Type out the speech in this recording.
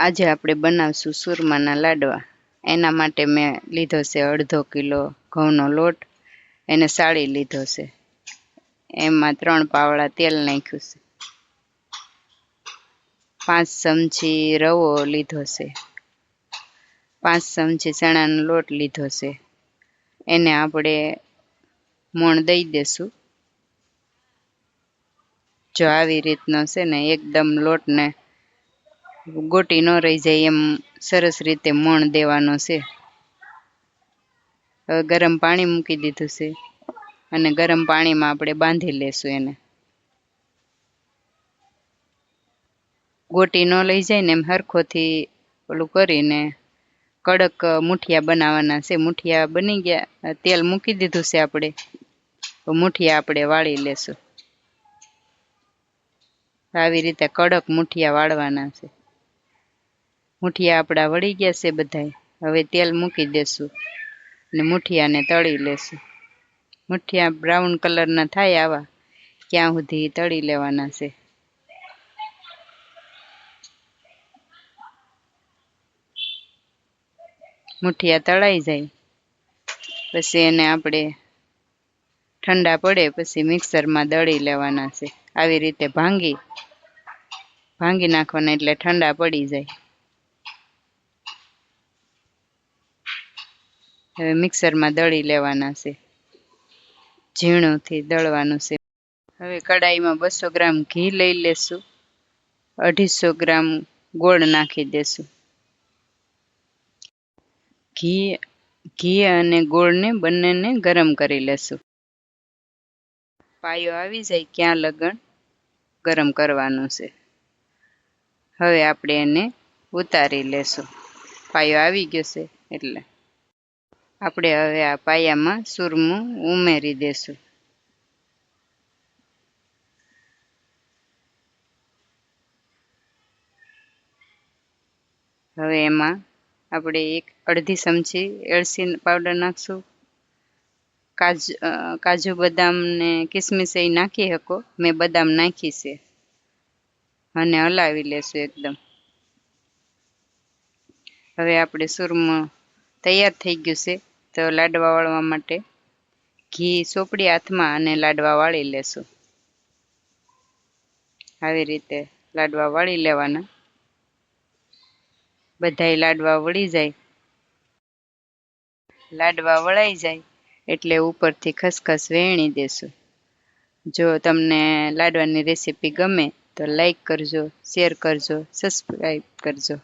આજે આપણે બનાવશું સુરમાના લાડવા. એના માટે મેં લીધો છે અડધો કિલો ઘઉંનો લોટ, એને સાળી લીધો છે. એમાં ત્રણ પાવડા તેલ નાખ્યું છે. પાંચ ચમચી રવો લીધો છે. પાંચ ચમચી ચણાનો લોટ લીધો છે. એને આપણે મોણ દઈ દેશું. જો આવી રીતનો છે ને એકદમ લોટને ગોટી ન રહી જાય એમ સરસ રીતે મોણ દેવાનો છે. હવે ગરમ પાણી મૂકી દીધું છે અને ગરમ પાણીમાં આપણે બાંધી લેશું એને. ગોટી ન લઈ જાય ને એમ હરખોથી ઓલું કરીને કડક મુઠિયા બનાવવાના છે. મુઠિયા બની ગયા, તેલ મૂકી દીધું છે આપણે. તો મુઠિયા આપણે વાળી લેશું. આવી રીતે કડક મુઠિયા વાળવાના છે. મુઠિયા આપણા વળી ગયા છે બધાય. હવે તેલ મૂકી દેશું અને મુઠિયાને તળી લેશું. મુઠિયા બ્રાઉન કલરના થાય આવા ત્યાં સુધી તળી લેવાના છે. મુઠિયા તળાઈ જાય, પછી એને આપણે ઠંડા પડે પછી મિક્સરમાં દળી લેવાના છે. આવી રીતે ભાંગી ભાંગી નાખવાના એટલે ઠંડા પડી જાય. હવે મિક્સરમાં દળી લેવાના છે. ઝીણુંથી દળવાનું છે. હવે કડાઈમાં બસો ગ્રામ ઘી લઈ લેશું. અઢીસો ગ્રામ ગોળ નાખી દેશું. ઘી ઘી અને ગોળને બંનેને ગરમ કરી લેશું. પાયો આવી જાય ક્યાં લગણ? ગરમ કરવાનું છે. હવે આપણે એને ઉતારી લેશું. પાયો આવી ગયો છે એટલે આપણે હવે આ પાયામાં સુરમું ઉમેરી દેશું. હવે એમાં આપણે એક અડધી ચમચી એળસી પાવડર નાખશું. કાજુ કાજુ બદામ ને કિસમિસ એ નાખી શકો. મેં બદામ નાખી છે. અને હલાવી લેશું એકદમ. હવે આપણે સુરમું તૈયાર થઈ ગયું છે. તો લાડવા વાળવા માટે ઘી સોપડી હાથમાં અને લાડવા વાળી લેશું. આવી રીતે લાડવા વાળી લેવાના. બધાય લાડવા વળી જાય. લાડવા વળાઈ જાય એટલે ઉપરથી ખસખસ વેણી દેશું. જો તમને લાડવાની રેસીપી ગમે તો લાઈક કરજો, શેર કરજો, સબસ્ક્રાઈબ કરજો.